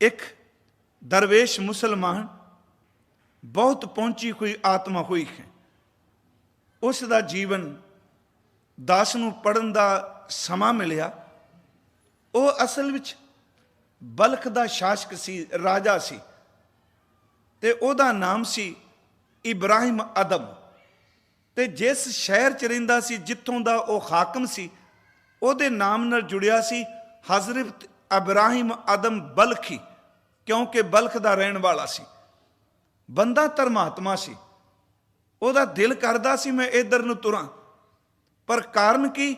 ਇੱਕ ਦਰਵੇਸ਼ ਮੁਸਲਮਾਨ ਬਹੁਤ ਪਹੁੰਚੀ ਹੋਈ ਆਤਮਾ ਹੋਈ ਹੈ। ਉਸ ਦਾ ਜੀਵਨ ਦਾਸ ਨੂੰ ਪੜਨ ਦਾ ਸਮਾਂ ਮਿਲਿਆ। ਉਹ ਅਸਲ ਵਿੱਚ ਬਲਖ ਦਾ ਸ਼ਾਸਕ ਸੀ, ਰਾਜਾ ਸੀ ਤੇ ਉਹਦਾ ਨਾਮ ਸੀ ਇਬਰਾਹਿਮ ਅਦਮ ਤੇ ਜਿਸ ਸ਼ਹਿਰ ਚ ਰਹਿੰਦਾ ਸੀ, ਜਿੱਥੋਂ ਦਾ ਉਹ ਹਾਕਮ ਸੀ, ਉਹਦੇ ਨਾਮ ਨਾਲ ਜੁੜਿਆ ਸੀ ਹਜ਼ਰਤ ਇਬਰਾਹਿਮ ਅਦਮ ਬਲਖੀ। ਕਿਉਂਕਿ ਬਲਖ ਦਾ ਰਹਿਣ ਵਾਲਾ ਸੀ। ਬੰਦਾ ਧਰਮਾਤਮਾ ਸੀ। ਉਹਦਾ ਦਿਲ ਕਰਦਾ ਸੀ ਮੈਂ ਇਧਰ ਨੂੰ ਤੁਰਾਂ। ਪਰ ਕਾਰਨ ਕੀ?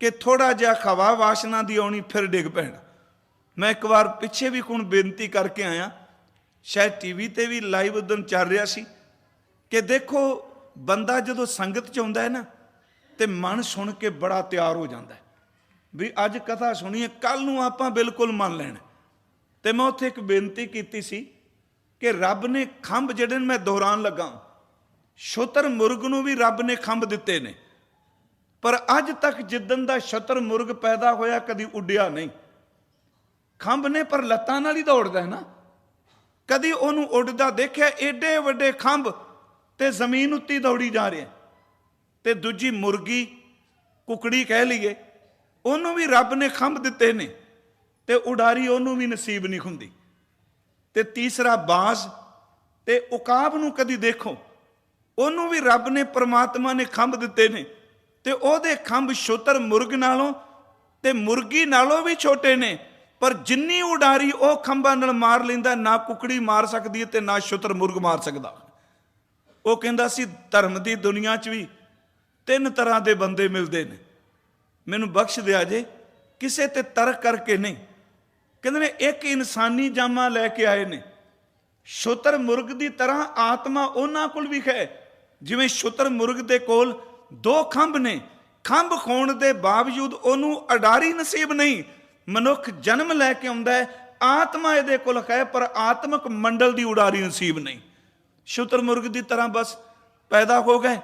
ਕਿ ਥੋੜਾ ਜਿਹਾ ਖਵਾ ਵਾਸ਼ਨਾ ਦੀ ਆਉਣੀ ਫਿਰ ਡਿੱਗ ਪੈਣਾ। ਮੈਂ ਇੱਕ ਵਾਰ ਪਿੱਛੇ ਵੀ ਹੁਣ ਬੇਨਤੀ ਕਰਕੇ ਆਇਆ। ਸ਼ਾਇਦ ਟੀਵੀ ਤੇ ਵੀ ਲਾਈਵ ਉਦੋਂ ਚੱਲ ਰਿਹਾ ਸੀ ਕਿ ਦੇਖੋ, ਬੰਦਾ ਜਦੋਂ ਸੰਗਤ ਚ ਆਉਂਦਾ ਹੈ ਨਾ, ਤੇ ਮਨ ਸੁਣ ਕੇ ਬੜਾ ਤਿਆਰ ਹੋ ਜਾਂਦਾ ਹੈ। ਵੀ ਅੱਜ ਕਥਾ ਸੁਣੀਏ ਕੱਲ ਨੂੰ ਆਪਾਂ ਬਿਲਕੁਲ ਮੰਨ ਲੈਣਾ। ਤੇ ਮੈਂ ਉੱਥੇ ਇੱਕ ਬੇਨਤੀ ਕੀਤੀ ਸੀ ਕਿ ਰੱਬ ਨੇ ਖੰਭ ਜਿਹੜੇ ਨੇ, ਮੈਂ ਦੁਹਰਾਉਣ ਲੱਗਾ ਸ਼ੁਤਰ ਮੁਰਗ ਨੂੰ ਵੀ ਰੱਬ ਨੇ ਖੰਭ ਦਿੱਤੇ ਨੇ। ਪਰ ਅੱਜ ਤੱਕ ਜਿੱਦਨ ਦਾ ਸ਼ਤਰ ਮੁਰਗ ਪੈਦਾ ਹੋਇਆ, ਕਦੀ ਉੱਡਿਆ ਨਹੀਂ। ਖੰਭ ਨੇ ਪਰ ਲੱਤਾਂ ਨਾਲ ਹੀ ਦੌੜਦਾ ਹੈ ਨਾ। ਕਦੀ ਉਹਨੂੰ ਉੱਡਦਾ ਦੇਖਿਆ, ਏਡੇ ਵੱਡੇ ਖੰਭ ਤੇ ਜ਼ਮੀਨ ਉੱਤੇ ਦੌੜੀ ਜਾ ਰਿਹਾ। ਤੇ ਦੂਜੀ ਮੁਰਗੀ ਕੁਕੜੀ ਕਹਿ ਲਈਏ, ਉਹਨੂੰ ਵੀ ਰੱਬ ਨੇ ਖੰਭ ਦਿੱਤੇ ਨੇ। ਤੇ ਉਡਾਰੀ ਉਹਨੂੰ ਵੀ ਨਸੀਬ ਨਹੀਂ ਹੁੰਦੀ। ਤੇ ਤੀਸਰਾ ਬਾਜ਼, ਤੇ ਉਕਾਬ ਨੂੰ ਕਦੀ ਦੇਖੋ, ਉਹਨੂੰ ਵੀ ਰੱਬ ਨੇ ਪ੍ਰਮਾਤਮਾ ਨੇ ਖੰਭ ਦਿੱਤੇ ਨੇ, ਤੇ ਉਹਦੇ ਖੰਭ ਸ਼ੁਤਰ ਮੁਰਗ ਨਾਲੋਂ ਤੇ ਮੁਰਗੀ ਨਾਲੋਂ ਵੀ ਛੋਟੇ ਨੇ, ਪਰ ਜਿੰਨੀ ਉਡਾਰੀ ਉਹ ਖੰਭਾਂ ਨਾਲ ਮਾਰ ਲੈਂਦਾ, ਨਾ ਕੁਕੜੀ ਮਾਰ ਸਕਦੀ ਹੈ ਤੇ ਨਾ ਸ਼ੁਤਰ ਮੁਰਗ ਮਾਰ ਸਕਦਾ। ਉਹ ਕਹਿੰਦਾ ਸੀ, ਧਰਮ ਦੀ ਦੁਨੀਆ 'ਚ ਵੀ ਤਿੰਨ ਤਰ੍ਹਾਂ ਦੇ ਬੰਦੇ ਮਿਲਦੇ ਨੇ। ਮੈਨੂੰ ਬਖਸ਼ ਦਿਆ ਜੇ, ਕਿਸੇ ਤੇ ਤਰਕ ਕਰਕੇ ਨਹੀਂ। ਕਹਿੰਦੇ ਨੇ, ਇੱਕ ਇਨਸਾਨੀ ਜਾਮਾ ਲੈ ਕੇ ਆਏ ਨੇ। ਸ਼ੁਤਰ ਮੁਰਗ ਦੀ ਤਰ੍ਹਾਂ ਆਤਮਾ ਉਹਨਾਂ ਕੋਲ ਵੀ ਹੈ। ਜਿਵੇਂ ਸ਼ੁਤਰ ਮੁਰਗ ਦੇ ਕੋਲ ਦੋ ਖੰਭ ਨੇ। ਖੰਭ ਖੋਣ ਦੇ ਬਾਵਜੂਦ ਉਹਨੂੰ ਅਡਾਰੀ ਨਸੀਬ ਨਹੀਂ, ਮਨੁੱਖ ਜਨਮ ਲੈ ਕੇ ਆਉਂਦਾ ਹੈ। ਆਤਮਾ ਇਹਦੇ ਕੋਲ ਹੈ, ਪਰ ਆਤਮਿਕ ਮੰਡਲ ਦੀ ਉਡਾਰੀ ਨਸੀਬ ਨਹੀਂ। ਸ਼ੁਤਰ ਮੁਰਗ ਦੀ ਤਰ੍ਹਾਂ ਬਸ ਪੈਦਾ ਹੋ ਗਏ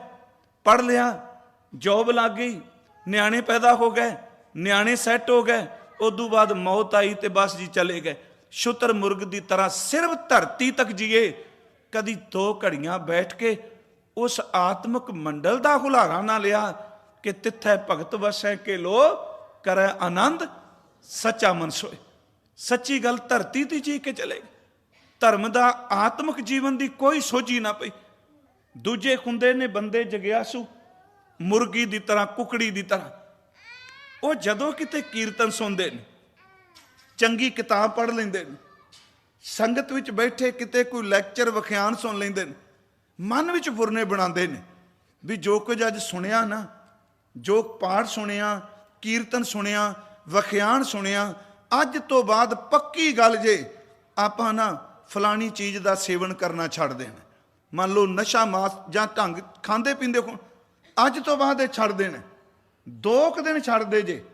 ਪੜ ਲਿਆ, ਜੋਬ ਲੱਗ ਗਈ, ਨਿਆਣੇ ਪੈਦਾ ਹੋ ਗਏ, ਨਿਆਣੇ ਸੈੱਟ ਹੋ ਗਏ। ਉਦੋਂ ਬਾਅਦ ਮੌਤ ਆਈ ਤੇ ਬਸ ਜੀ ਚਲੇ ਗਏ। ਸ਼ੁਤਰ ਮੁਰਗ ਦੀ ਤਰ੍ਹਾਂ ਸਿਰਫ ਧਰਤੀ ਤੱਕ ਜੀਏ। ਕਦੀ ਦੋ ਘੜੀਆਂ ਬੈਠ ਕੇ ਉਸ ਆਤਮਿਕ ਮੰਡਲ ਦਾ ਹੁਲਾਰਾ ਨਾ ਲਿਆ ਕਿ ਤਿੱਥੈ ਭਗਤ ਵਸੈ ਕੇ ਲੋ ਕਰੈ ਆਨੰਦ, ਸੱਚਾ ਮਨ ਸੋਏ। ਸੱਚੀ ਗੱਲ ਧਰਤੀ ਤੇ ਜੀ ਕੇ ਚਲੇ ਗਏ। ਧਰਮ ਦਾ ਆਤਮਿਕ ਜੀਵਨ ਦੀ ਕੋਈ ਸੋਝੀ ਨਾ ਪਈ। ਦੂਜੇ ਹੁੰਦੇ ਨੇ ਬੰਦੇ ਜਗਿਆਸੂ, ਮੁਰਗੀ ਦੀ ਤਰ੍ਹਾਂ, ਕੁਕੜੀ ਦੀ ਤਰ੍ਹਾਂ। ਉਹ ਜਦੋਂ ਕਿਤੇ ਕੀਰਤਨ ਸੁਣਦੇ ਨੇ, ਚੰਗੀ ਕਿਤਾਬ ਪੜ੍ਹ ਲੈਂਦੇ ਨੇ, ਸੰਗਤ ਵਿੱਚ ਬੈਠੇ ਕਿਤੇ ਕੋਈ ਲੈਕਚਰ ਵਿਖਿਆਨ ਸੁਣ ਲੈਂਦੇ ਨੇ, ਮਨ ਵਿੱਚ ਫੁਰਨੇ ਬਣਾਉਂਦੇ ਨੇ ਵੀ ਜੋ ਕੁਝ ਅੱਜ ਸੁਣਿਆ ਨਾ, ਜੋ ਪਾਠ ਸੁਣਿਆ, ਕੀਰਤਨ ਸੁਣਿਆ, ਵਿਖਿਆਨ ਸੁਣਿਆ, ਅੱਜ ਤੋਂ ਬਾਅਦ ਪੱਕੀ ਗੱਲ ਜੇ ਆਪਾਂ ਨਾ ਫਲਾਣੀ ਚੀਜ਼ ਦਾ ਸੇਵਨ ਕਰਨਾ ਛੱਡ ਦੇਣਾ ਮੰਨ ਲਓ ਨਸ਼ਾ, ਮਾਸ ਜਾਂ ਢੰਗ ਖਾਂਦੇ ਪੀਂਦੇ ਹੋ ਅੱਜ ਤੋਂ ਬਾਅਦ ਇਹ ਛੱਡ ਦੇਣਾ ਦੋ ਕੁ ਦਿਨ ਛੱਡਦੇ ਜੇ।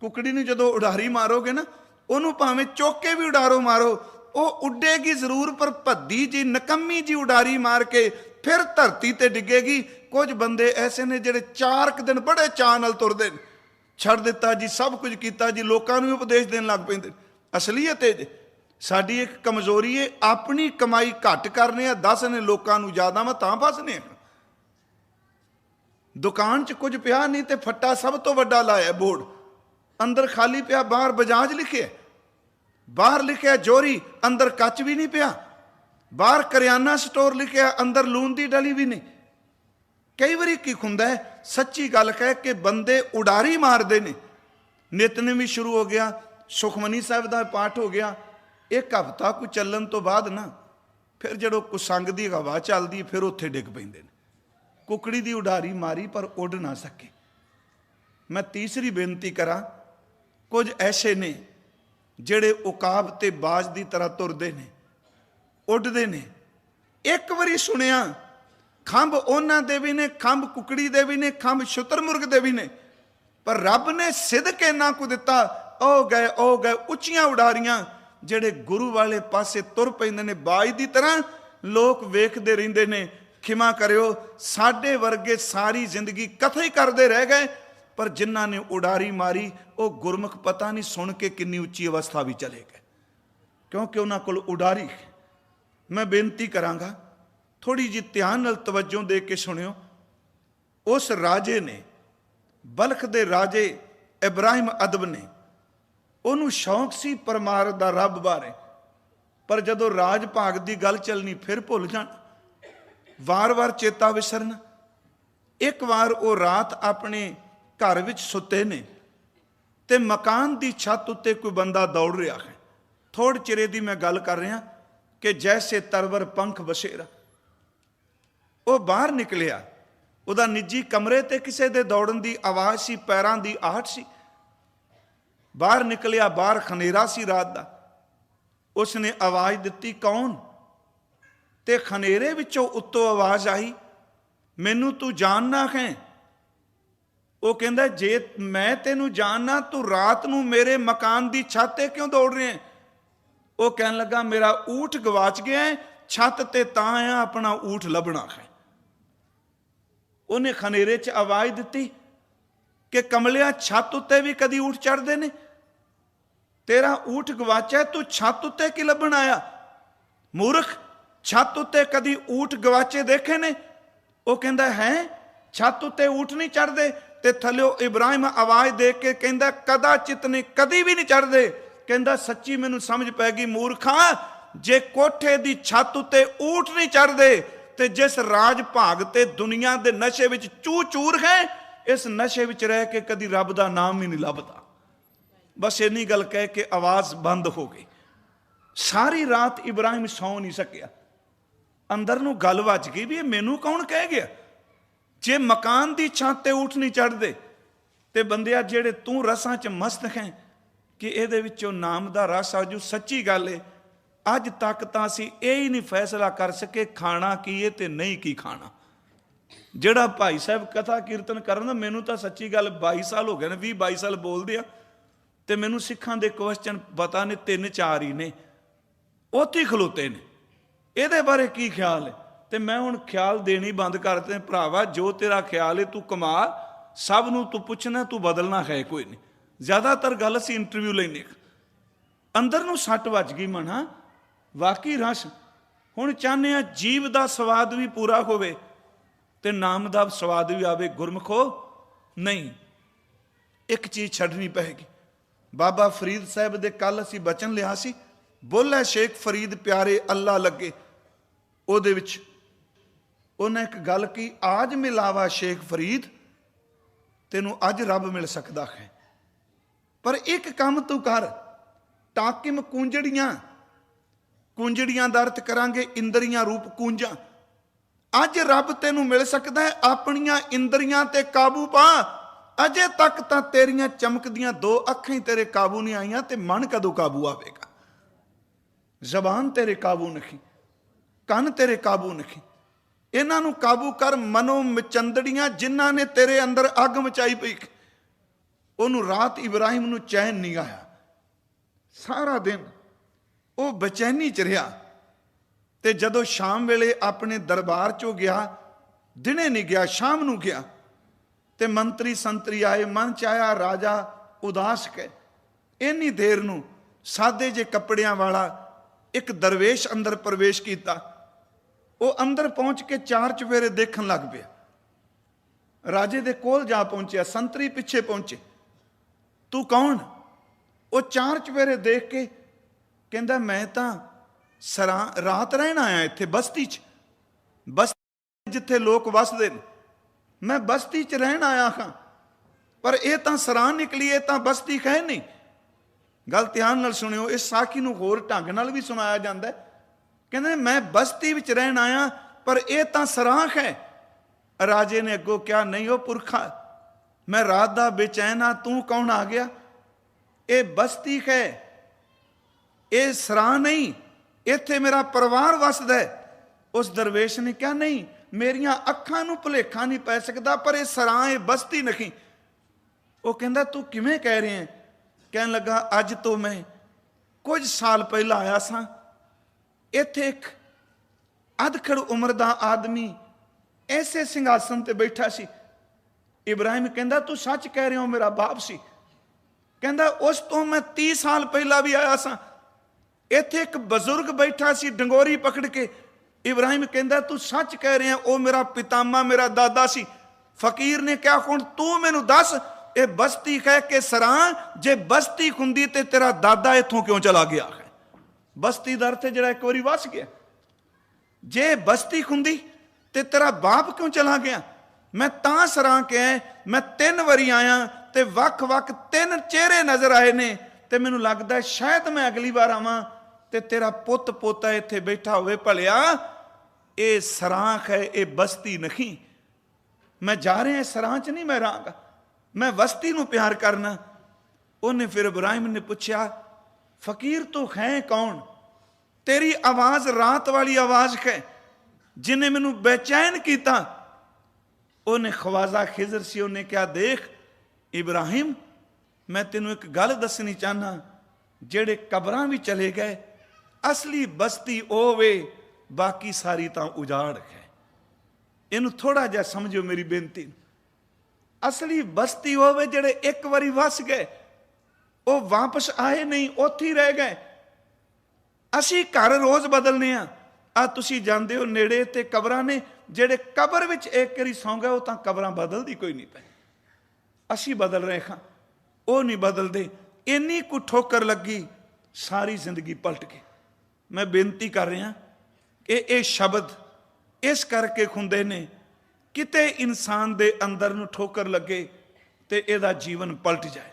ਕੁਕੜੀ ਨੂੰ ਜਦੋਂ ਉਡਾਰੀ ਮਾਰੋਗੇ ਨਾ, ਉਹਨੂੰ ਭਾਵੇਂ ਚੁੱਕ ਵੀ ਉਡਾਰੋ ਮਾਰੋ, ਉਹ ਉੱਡੇਗੀ ਜ਼ਰੂਰ, ਪਰ ਭੱਦੀ ਜੀ, ਨਕੰਮੀ ਜੀ ਉਡਾਰੀ ਮਾਰ ਕੇ ਫਿਰ ਧਰਤੀ ਤੇ ਡਿੱਗੇਗੀ। ਕੁਝ ਬੰਦੇ ਐਸੇ ਨੇ ਜਿਹੜੇ ਚਾਰ ਕੁ ਦਿਨ ਬੜੇ ਚਾਅ ਨਾਲ ਤੁਰਦੇ ਨੇ। ਛੱਡ ਦਿੱਤਾ ਜੀ, ਸਭ ਕੁਝ ਕੀਤਾ ਜੀ, ਲੋਕਾਂ ਨੂੰ ਵੀ ਉਪਦੇਸ਼ ਦੇਣ ਲੱਗ ਪੈਂਦੇ ਨੇ। ਅਸਲੀਅਤ ਇਹ ਜੇ, ਸਾਡੀ ਇੱਕ ਕਮਜ਼ੋਰੀ ਹੈ ਆਪਣੀ ਕਮਾਈ ਘੱਟ ਕਰਨੇ ਆ 10 ਨੇ ਲੋਕਾਂ ਨੂੰ ਜ਼ਿਆਦਾ, ਮੈਂ ਤਾਂ ਫਸਨੇ ਆ। ਦੁਕਾਨ 'ਚ ਕੁਝ ਪਿਆ ਨਹੀਂ ਤੇ ਫੱਟਾ ਸਭ ਤੋਂ ਵੱਡਾ ਲਾਇਆ ਬੋਰਡ। ਅੰਦਰ ਖਾਲੀ ਪਿਆ ਬਾਹਰ ਬਜਾਜ ਲਿਖਿਆ। ਬਾਹਰ ਲਿਖਿਆ ਜੋਰੀ, ਅੰਦਰ ਕੱਚ ਵੀ ਨਹੀਂ ਪਿਆ। ਬਾਹਰ ਕਰਿਆਨਾ ਸਟੋਰ ਲਿਖਿਆ, ਅੰਦਰ ਲੂਣ ਦੀ ਡਲੀ ਵੀ ਨਹੀਂ। ਕਈ ਵਾਰੀ ਕੀ ਹੁੰਦਾ ਹੈ? ਸੱਚੀ ਗੱਲ ਕਹਿ ਕੇ ਬੰਦੇ ਉਡਾਰੀ ਮਾਰਦੇ ਨੇ। ਨਿਤਨੇਮ ਵੀ ਸ਼ੁਰੂ ਹੋ ਗਿਆ, ਸੁਖਮਨੀ ਸਾਹਿਬ ਦਾ ਪਾਠ ਹੋ ਗਿਆ। ਇੱਕ ਹਫਤਾ ਕੋ ਚੱਲਣ ਤੋਂ ਬਾਅਦ ਨਾ, ਫਿਰ ਜਦੋਂ ਕੁਸੰਗ ਦੀ ਹਵਾ ਚੱਲਦੀ, ਫਿਰ ਉੱਥੇ ਡਿੱਗ ਪੈਂਦੇ ਨੇ। ਕੁਕੜੀ ਦੀ ਉਡਾਰੀ ਮਾਰੀ ਪਰ ਉੱਡ ਨਾ ਸਕੇ। ਮੈਂ ਤੀਸਰੀ ਬੇਨਤੀ ਕਰਾਂ, ਕੁਝ ਐਸੇ ਨੇ ਜਿਹੜੇ ਉਕਾਬ ਤੇ ਬਾਜ ਦੀ ਤਰ੍ਹਾਂ ਤੁਰਦੇ ਨੇ, ਉੱਡਦੇ ਨੇ। ਇੱਕ ਵਾਰੀ ਸੁਣਿਆ, ਖੰਭ ਉਹਨਾਂ ਦੇ ਵੀ ਨੇ, ਖੰਭ ਕੁਕੜੀ ਦੇ ਵੀ ਨੇ, ਖੰਭ ਸ਼ੁਤਰਮੁਰਗ ਦੇ ਵੀ ਨੇ, ਪਰ ਰੱਬ ਨੇ ਸਿਦਕ ਇੰਨਾ ਕੁ ਦਿੱਤਾ, ਉਹ ਗਏ ਉਹ ਗਏ, ਉੱਚੀਆਂ ਉਡਾਰੀਆਂ ਜਿਹੜੇ ਗੁਰੂ ਵਾਲੇ ਪਾਸੇ ਤੁਰ ਪੈਂਦੇ ਨੇ, ਬਾਜ ਦੀ ਤਰ੍ਹਾਂ ਲੋਕ ਵੇਖਦੇ ਰਹਿੰਦੇ ਨੇ ਖਿਮਾ ਕਰਿਓ। ਸਾਡੇ ਵਰਗੇ ਸਾਰੀ ਜ਼ਿੰਦਗੀ ਕਥਾ ਹੀ ਕਰਦੇ ਰਹਿ ਗਏ, ਪਰ ਜਿਨ੍ਹਾਂ ਨੇ ਉਡਾਰੀ ਮਾਰੀ, ਉਹ ਗੁਰਮੁਖ ਪਤਾ ਨਹੀਂ ਸੁਣ ਕੇ ਕਿੰਨੀ ਉੱਚੀ ਅਵਸਥਾ ਵੀ ਚਲੇ ਗਏ। ਕਿਉਂਕਿ ਉਹਨਾਂ ਕੋਲ ਉਡਾਰੀ ਮੈਂ ਬੇਨਤੀ ਕਰਾਂਗਾ ਥੋੜੀ ਜਿਹੀ ਧਿਆਨ ਨਾਲ ਤਵੱਜੋ ਦੇ ਕੇ ਸੁਣਿਓ। ਉਸ ਰਾਜੇ ਨੇ, ਬਲਖ ਦੇ ਰਾਜੇ ਇਬਰਾਹਿਮ ਅਦਬ ਨੇ, ਉਹਨੂੰ ਸ਼ੌਂਕ ਸੀ ਪਰਮਾਰ ਦਾ ਰੱਬ ਬਾਰੇ। ਪਰ ਜਦੋਂ ਰਾਜ ਭਾਗ ਦੀ ਗੱਲ ਚੱਲਣੀ ਫਿਰ ਭੁੱਲ ਜਾਣ। ਵਾਰ-ਵਾਰ ਚੇਤਾ ਵਿਸਰਨ। ਇੱਕ ਵਾਰ ਉਹ ਰਾਤ ਆਪਣੇ ਘਰ ਵਿੱਚ ਸੁੱਤੇ ਨੇ ਤੇ ਮਕਾਨ ਦੀ ਛੱਤ ਉੱਤੇ ਕੋਈ ਬੰਦਾ ਦੌੜ ਰਿਹਾ ਹੈ। ਥੋੜ ਚਿਰੇ ਦੀ ਮੈਂ ਗੱਲ ਕਰ ਰਿਹਾ ਕਿ ਜੈਸੇ ਤਰਵਰ ਪੰਖ ਬਸ਼ੇਰਾ। ਉਹ ਬਾਹਰ ਨਿਕਲਿਆ। ਉਹਦਾ ਨਿੱਜੀ ਕਮਰੇ ਤੇ ਕਿਸੇ ਦੇ ਦੌੜਨ ਦੀ ਆਵਾਜ਼ ਸੀ, ਪੈਰਾਂ ਦੀ ਆਹਟ ਸੀ। ਬਾਹਰ ਨਿਕਲਿਆ, ਬਾਹਰ ਖਨੇਰਾ ਸੀ ਰਾਤ ਦਾ। ਉਸਨੇ ਆਵਾਜ਼ ਦਿੱਤੀ, ਕੌਣ? ਤੇ ਖਨੇਰੇ ਵਿੱਚੋਂ ਉੱਤੋਂ ਆਵਾਜ਼ ਆਈ ਮੈਨੂੰ ਤੂੰ ਜਾਣਨਾ ਹੈ ਉਹ ਕਹਿੰਦਾ ਜੇ ਮੈਂ ਤੈਨੂੰ ਜਾਣਨਾ ਤੂੰ ਰਾਤ ਨੂੰ ਮੇਰੇ ਮਕਾਨ ਦੀ ਛੱਤ ਤੇ ਕਿਉਂ ਦੌੜ ਰਿਹਾ ਹੈ? ਉਹ ਕਹਿਣ ਲੱਗਾ ਮੇਰਾ ਊਠ ਗਵਾਚ ਗਿਆ ਹੈ, ਛੱਤ ਤੇ ਤਾਂ ਆ ਆਪਣਾ ਊਠ ਲੱਭਣਾ ਹੈ। ਉਹਨੇ ਖਨੇਰੇ 'ਚ ਆਵਾਜ਼ ਦਿੱਤੀ ਕਿ ਕਮਲਿਆ ਛੱਤ ਉੱਤੇ ਵੀ ਕਦੀ ਊਠ ਚੜਦੇ ਨੇ? ਤੇਰਾ ਊਠ ਗਵਾਚਿਆ ਤੂੰ ਛੱਤ ਉੱਤੇ ਕੀ ਲੱਭਣ ਆਇਆ? ਮੂਰਖ ਛੱਤ ਉੱਤੇ ਕਦੀ ਊਠ ਗਵਾਚੇ ਦੇਖੇ ਨੇ? ਉਹ ਕਹਿੰਦਾ, ਹੈ? ਛੱਤ ਉੱਤੇ ਊਠ ਨਹੀਂ ਚੜਦੇ ਤੇ ਥੱਲਿਓ ਇਬਰਾਹਿਮ ਆਵਾਜ਼ ਦੇ ਕੇ ਕਹਿੰਦਾ ਕਦਾ ਚਿਤ ਨਹੀਂ, ਕਦੀ ਵੀ ਨਹੀਂ ਚੜਦੇ ਕਹਿੰਦਾ, ਸੱਚੀ ਮੈਨੂੰ ਸਮਝ ਪੈ ਗਈ, ਮੂਰਖਾ, ਜੇ ਕੋਠੇ ਦੀ ਛੱਤ ਉੱਤੇ ਊਠ ਨਹੀਂ ਚੜਦੇ ਤੇ ਜਿਸ ਰਾਜ ਭਾਗ ਤੇ ਦੁਨੀਆ ਦੇ ਨਸ਼ੇ ਵਿੱਚ ਚੂ ਚੂਰ ਹੈ, ਇਸ ਨਸ਼ੇ ਵਿੱਚ ਰਹਿ ਕੇ ਕਦੀ ਰੱਬ ਦਾ ਨਾਮ ਹੀ ਨਹੀਂ ਲੱਭਦਾ। ਬਸ ਇੰਨੀ ਗੱਲ ਕਹਿ ਕੇ ਆਵਾਜ਼ ਬੰਦ ਹੋ ਗਈ। ਸਾਰੀ ਰਾਤ ਇਬਰਾਹਿਮ ਸੌ ਨਹੀਂ ਸਕਿਆ। ਅੰਦਰ ਨੂੰ ਗੱਲ ਵੱਜ ਗਈ ਵੀ ਇਹ ਮੈਨੂੰ ਕੌਣ ਕਹਿ ਗਿਆ? ਜੇ ਮਕਾਨ ਦੀ ਛੱਤ ਤੇ ਉੱਠ ਨਹੀਂ ਚੜਦੇ ਤੇ ਬੰਦਿਆ ਜਿਹੜੇ ਤੂੰ ਰਸਾਂ 'ਚ ਮਸਤ ਹੈ, ਕਿ ਇਹਦੇ ਵਿੱਚੋਂ ਨਾਮ ਦਾ ਰਸ ਆਜੂ, ਸੱਚੀ ਗੱਲ ਏ, ਅੱਜ ਤੱਕ ਤਾਂ ਅਸੀਂ ਇਹ ਹੀ ਨਹੀਂ ਫੈਸਲਾ ਕਰ ਸਕੇ ਖਾਣਾ ਕੀ ਏ ਤੇ ਨਹੀਂ ਕੀ ਖਾਣਾ। ਜਿਹੜਾ ਭਾਈ ਸਾਹਿਬ ਕਥਾ ਕੀਰਤਨ ਕਰਨ ਦਾ ਮੈਨੂੰ ਤਾਂ ਸੱਚੀ ਗੱਲ 22 ਸਾਲ ਹੋ ਗਏ ਨੇ 20 22 ਸਾਲ ਬੋਲਦੇ ਆ, ਤੇ ਮੈਨੂੰ ਸਿੱਖਾਂ ਦੇ ਕੁਐਸਚਨ ਪਤਾ ਨੇ, ਤਿੰਨ ਚਾਰ ਹੀ ਨੇ, ਉੱਥੇ ਹੀ ਖਲੋਤੇ ਨੇ। ਇਹਦੇ ਬਾਰੇ ਕੀ ਖਿਆਲ ਹੈ? ਤੇ ਮੈਂ ਹੁਣ ਖਿਆਲ ਦੇਣੀ ਬੰਦ ਕਰ ਦਿੱਤੇ, ਭਰਾਵਾ, ਜੋ ਤੇਰਾ ਖਿਆਲ ਹੈ ਤੂੰ ਕਮਾ ਸਭ ਨੂੰ ਤੂੰ ਪੁੱਛਣਾ, ਤੂੰ ਬਦਲਣਾ ਹੈ ਕੋਈ ਨਹੀਂ। ਜ਼ਿਆਦਾਤਰ ਗੱਲ ਅਸੀਂ ਇੰਟਰਵਿਊ ਲੈਨੇ ਅੰਦਰ ਨੂੰ ਸੱਟ ਵੱਜ ਗਈ ਮਨਾ। ਵਾਕਈ ਰਸ। ਹੁਣ ਚਾਹੁੰਦੇ ਆ ਜੀਵ ਦਾ ਸਵਾਦ ਵੀ ਪੂਰਾ ਹੋਵੇ ਤੇ ਨਾਮ ਦਾ ਸਵਾਦ ਵੀ ਆਵੇ, ਗੁਰਮਖੋ। ਨਹੀਂ, ਇੱਕ ਚੀਜ਼ ਛੱਡਣੀ ਪਏਗੀ। ਬਾਬਾ ਫਰੀਦ ਸਾਹਿਬ ਦੇ ਕੱਲ ਅਸੀਂ ਬਚਨ ਲਿਆ ਸੀ। ਬੋਲੇ ਸ਼ੇਖ ਫਰੀਦ ਪਿਆਰੇ ਅੱਲਾ ਲੱਗੇ। ਉਹਦੇ ਵਿੱਚ ਉਹਨੇ ਇੱਕ ਗੱਲ ਕੀ, ਆਜ ਮਿਲਾਵਾ ਸ਼ੇਖ ਫਰੀਦ, ਤੈਨੂੰ ਅੱਜ ਰੱਬ ਮਿਲ ਸਕਦਾ ਹੈ। ਪਰ ਇੱਕ ਕੰਮ ਤੂੰ ਕਰ ਟਾਕਿਮ ਕੁੰਜੜੀਆਂ ਕੁੰਜੜੀਆਂ ਦਾ ਅਰਥ ਕਰਾਂਗੇ ਇੰਦਰੀਆਂ ਰੂਪ ਕੁੰਜਾਂ। ਅੱਜ ਰੱਬ ਤੈਨੂੰ ਮਿਲ ਸਕਦਾ ਹੈ, ਆਪਣੀਆਂ ਇੰਦਰੀਆਂ ਤੇ ਕਾਬੂ ਪਾ। ਅਜੇ ਤੱਕ ਤਾਂ ਤੇਰੀਆਂ ਚਮਕਦੀਆਂ ਦੋ ਅੱਖਾਂ ਹੀ ਤੇਰੇ ਕਾਬੂ ਨਹੀਂ ਆਈਆਂ ਤੇ ਮਨ ਕਦੋਂ ਕਾਬੂ ਆਵੇਗਾ? ਜ਼ਬਾਨ ਤੇਰੇ ਕਾਬੂ ਨਹੀਂ, ਕੰਨ ਤੇਰੇ ਕਾਬੂ ਨਹੀਂ। ਇਹਨਾਂ ਨੂੰ ਕਾਬੂ ਕਰ ਮਨੋ ਮਚੰਦੜੀਆਂ ਜਿਨ੍ਹਾਂ ਨੇ ਤੇਰੇ ਅੰਦਰ ਅੱਗ ਮਚਾਈ ਪਈ। ਉਹਨੂੰ ਰਾਤ ਇਬਰਾਹਿਮ ਨੂੰ ਚੈਨ ਨਹੀਂ ਆਇਆ। ਸਾਰਾ ਦਿਨ ਉਹ ਬੇਚੈਨੀ ਚ ਰਿਹਾ ਤੇ ਜਦੋਂ ਸ਼ਾਮ ਵੇਲੇ ਆਪਣੇ ਦਰਬਾਰ ਚੋਂ ਗਿਆ, ਦਿਨੇ ਨਹੀਂ ਗਿਆ, ਸ਼ਾਮ ਨੂੰ ਗਿਆ ਤੇ ਮੰਤਰੀ ਸੰਤਰੀ ਆਏ, ਮਨ ਚ ਆਇਆ, ਰਾਜਾ ਉਦਾਸ ਕੇ ਇੰਨੀ ਦੇਰ ਨੂੰ ਸਾਦੇ ਜੇ ਕੱਪੜਿਆਂ ਵਾਲਾ ਇੱਕ ਦਰਵੇਸ਼ ਅੰਦਰ ਪ੍ਰਵੇਸ਼ ਕੀਤਾ। ਉਹ ਅੰਦਰ ਪਹੁੰਚ ਕੇ ਚਾਰ ਚਵੇਰੇ ਦੇਖਣ ਲੱਗ ਪਿਆ। ਰਾਜੇ ਦੇ ਕੋਲ ਜਾ ਪਹੁੰਚਿਆ, ਸੰਤਰੀ ਪਿੱਛੇ ਪਹੁੰਚੇ। ਤੂੰ ਕੌਣ? ਉਹ ਚਾਰ ਚਵੇਰੇ ਦੇਖ ਕੇ ਕਹਿੰਦਾ, ਮੈਂ ਤਾਂ ਸਰਾਂ, ਰਾਤ ਰਹਿਣ ਆਇਆ ਇੱਥੇ ਬਸਤੀ 'ਚ। ਬਸਤੀ ਜਿੱਥੇ ਲੋਕ ਵਸਦੇ ਨੇ। ਮੈਂ ਬਸਤੀ 'ਚ ਰਹਿਣ ਆਇਆ ਹਾਂ। ਪਰ ਇਹ ਤਾਂ ਸਰਾਂ ਨਿਕਲੀ, ਇਹ ਤਾਂ ਬਸਤੀ ਹੈ ਨਹੀਂ। ਗੱਲ ਧਿਆਨ ਨਾਲ ਸੁਣਿਓ ਇਸ ਸਾਖੀ ਨੂੰ ਹੋਰ ਢੰਗ ਨਾਲ ਵੀ ਸੁਣਾਇਆ ਜਾਂਦਾ ਹੈ। ਕਹਿੰਦੇ ਮੈਂ ਬਸਤੀ ਵਿੱਚ ਰਹਿਣ ਆਇਆ, ਪਰ ਇਹ ਤਾਂ ਸਰਾਖ ਹੈ। ਰਾਜੇ ਨੇ ਅੱਗੋਂ ਕਿਹਾ, ਨਹੀਂ ਉਹ ਪੁਰਖਾ, ਮੈਂ ਰਾਤ ਦਾ ਬੇਚੈਨ ਆ, ਤੂੰ ਕੌਣ ਆ ਗਿਆ? ਇਹ ਬਸਤੀ ਹੈ। ਇਹ ਸਰਾਂ ਨਹੀਂ, ਇੱਥੇ ਮੇਰਾ ਪਰਿਵਾਰ ਵਸਦਾ ਹੈ। ਉਸ ਦਰਵੇਸ਼ ਨੇ ਕਿਹਾ, ਨਹੀਂ, ਮੇਰੀਆਂ ਅੱਖਾਂ ਨੂੰ ਭੁਲੇਖਾ ਨਹੀਂ ਪੈ ਸਕਦਾ, ਪਰ ਇਹ ਸਰਾਂ, ਇਹ ਬਸਤੀ ਨਹੀਂ। ਉਹ ਕਹਿੰਦਾ, ਤੂੰ ਕਿਵੇਂ ਕਹਿ ਰਿਹਾ ਹੈ? ਕਹਿਣ ਲੱਗਾ, ਅੱਜ ਤੋਂ ਮੈਂ ਕੁਝ ਸਾਲ ਪਹਿਲਾਂ ਆਇਆ ਸਾਂ। ਇੱਥੇ ਇੱਕ ਅਧਖੜ ਉਮਰ ਦਾ ਆਦਮੀ ਐਸੇ ਸਿੰਘਾਸਨ ਤੇ ਬੈਠਾ ਸੀ। ਇਬਰਾਹਿਮ ਕਹਿੰਦਾ, ਤੂੰ ਸੱਚ ਕਹਿ ਰਿਹਾ ਹੋ, ਮੇਰਾ ਬਾਪ ਸੀ? ਕਹਿੰਦਾ, ਉਸ ਤੋਂ ਮੈਂ 30 ਸਾਲ ਪਹਿਲਾਂ ਵੀ ਆਇਆ ਸਾਂ। ਇੱਥੇ ਇੱਕ ਬਜ਼ੁਰਗ ਬੈਠਾ ਸੀ, ਡੰਗੋਰੀ ਪਕੜ ਕੇ। ਇਬਰਾਹਿਮ ਕਹਿੰਦਾ, ਤੂੰ ਸੱਚ ਕਹਿ ਰਿਹਾ ਉਹ ਮੇਰਾ ਪਿਤਾਮਾ, ਮੇਰਾ ਦਾਦਾ ਸੀ। ਫਕੀਰ ਨੇ ਕਿਹਾ, ਹੁਣ ਤੂੰ ਮੈਨੂੰ ਦੱਸ ਇਹ ਬਸਤੀ ਕਹਿ ਕੇ ਸਰਾਂ, ਜੇ ਬਸਤੀ ਹੁੰਦੀ ਤੇ ਤੇਰਾ ਦਾਦਾ ਇੱਥੋਂ ਕਿਉਂ ਚਲਾ ਗਿਆ ਹੈ? ਬਸਤੀ ਦਾ ਅਰਥ ਜਿਹੜਾ ਇੱਕ ਵਾਰੀ ਵਸ ਗਿਆ। ਜੇ ਬਸਤੀ ਹੁੰਦੀ ਤੇ ਤੇਰਾ ਬਾਪ ਕਿਉਂ ਚਲਾ ਗਿਆ? ਮੈਂ ਤਾਂ ਸਰਾਂ ਕੇ ਮੈਂ ਤਿੰਨ ਵਾਰੀ ਆਇਆ ਤੇ ਵੱਖ-ਵੱਖ ਤਿੰਨ ਚਿਹਰੇ ਨਜ਼ਰ ਆਏ ਨੇ ਤੇ ਮੈਨੂੰ ਲੱਗਦਾ ਸ਼ਾਇਦ ਮੈਂ ਅਗਲੀ ਵਾਰ ਆਵਾਂ ਤੇ ਤੇਰਾ ਪੁੱਤ ਪੋਤਾ ਇੱਥੇ ਬੈਠਾ ਹੋਵੇ ਭਲਿਆ। ਇਹ ਸਰਾਂਖ ਹੈ, ਇਹ ਬਸਤੀ ਨਹੀਂ। ਮੈਂ ਜਾ ਰਿਹਾ ਸਰਾਂ ਚ ਨਹੀਂ ਮੈਂ ਰਹਾਂਗਾ ਮੈਂ ਬਸਤੀ ਨੂੰ ਪਿਆਰ ਕਰਨਾ। ਉਹਨੇ ਫਿਰ ਇਬਰਾਹਿਮ ਨੇ ਪੁੱਛਿਆ, ਫਕੀਰ ਤੂੰ ਹੈ ਕੌਣ? ਤੇਰੀ ਆਵਾਜ਼ ਰਾਤ ਵਾਲੀ ਆਵਾਜ਼ ਹੈ ਜਿਨੇ ਮੈਨੂੰ ਬੇਚੈਨ ਕੀਤਾ। ਉਹਨੇ ਖਵਾਜ਼ਾ ਖਿਜ਼ਰ ਸੀ, ਉਹਨੇ ਕਿਹਾ, ਦੇਖ, ਇਬਰਾਹਿਮ, ਮੈਂ ਤੈਨੂੰ ਇੱਕ ਗੱਲ ਦੱਸਣੀ ਚਾਹਨਾ, ਜਿਹੜੇ ਕਬਰਾਂ ਵੀ ਚਲੇ ਗਏ, ਅਸਲੀ ਬਸਤੀ ਉਹ ਵੇ, ਬਾਕੀ ਸਾਰੀ ਤਾਂ ਉਜਾੜ ਹੈ ਇਹਨੂੰ ਥੋੜਾ ਜਿਹਾ ਸਮਝਿਓ ਮੇਰੀ ਬੇਨਤੀ। ਨੂੰ। ਅਸਲੀ ਬਸਤੀ ਹੋਵੇ ਜਿਹੜੇ ਇੱਕ ਵਾਰੀ ਵਸ ਗਏ, ਉਹ ਵਾਪਸ ਆਏ ਨਹੀਂ, ਉੱਥੇ ਹੀ ਰਹਿ ਗਏ। ਅਸੀਂ ਘਰ ਰੋਜ਼ ਬਦਲਨੇ ਆ। ਆ ਤੁਸੀਂ ਜਾਂਦੇ ਹੋ ਨੇੜੇ ਤੇ ਕਬਰਾਂ ਨੇ, ਜਿਹੜੇ ਕਬਰ ਵਿੱਚ ਇੱਕ ਵਾਰੀ ਸੌਂ ਗਏ ਉਹ ਤਾਂ ਕਬਰਾਂ ਬਦਲਦੀ ਕੋਈ ਨਹੀਂ ਪੈ ਅਸੀਂ ਬਦਲ ਰਹੇ ਹਾਂ, ਉਹ ਨਹੀਂ ਬਦਲਦੇ। ਇੰਨੀ ਕੁ ਠੋਕਰ ਲੱਗੀ, ਸਾਰੀ ਜ਼ਿੰਦਗੀ ਪਲਟ ਗਈ। ਮੈਂ ਬੇਨਤੀ ਕਰ ਰਿਹਾ ਕਿ ਇਹ ਸ਼ਬਦ ਇਸ ਕਰਕੇ ਖੁੰਦੇ ਨੇ ਕਿਤੇ ਇਨਸਾਨ ਦੇ ਅੰਦਰ ਨੂੰ ਠੋਕਰ ਲੱਗੇ ਤੇ ਇਹਦਾ ਜੀਵਨ ਪਲਟ ਜਾਏ।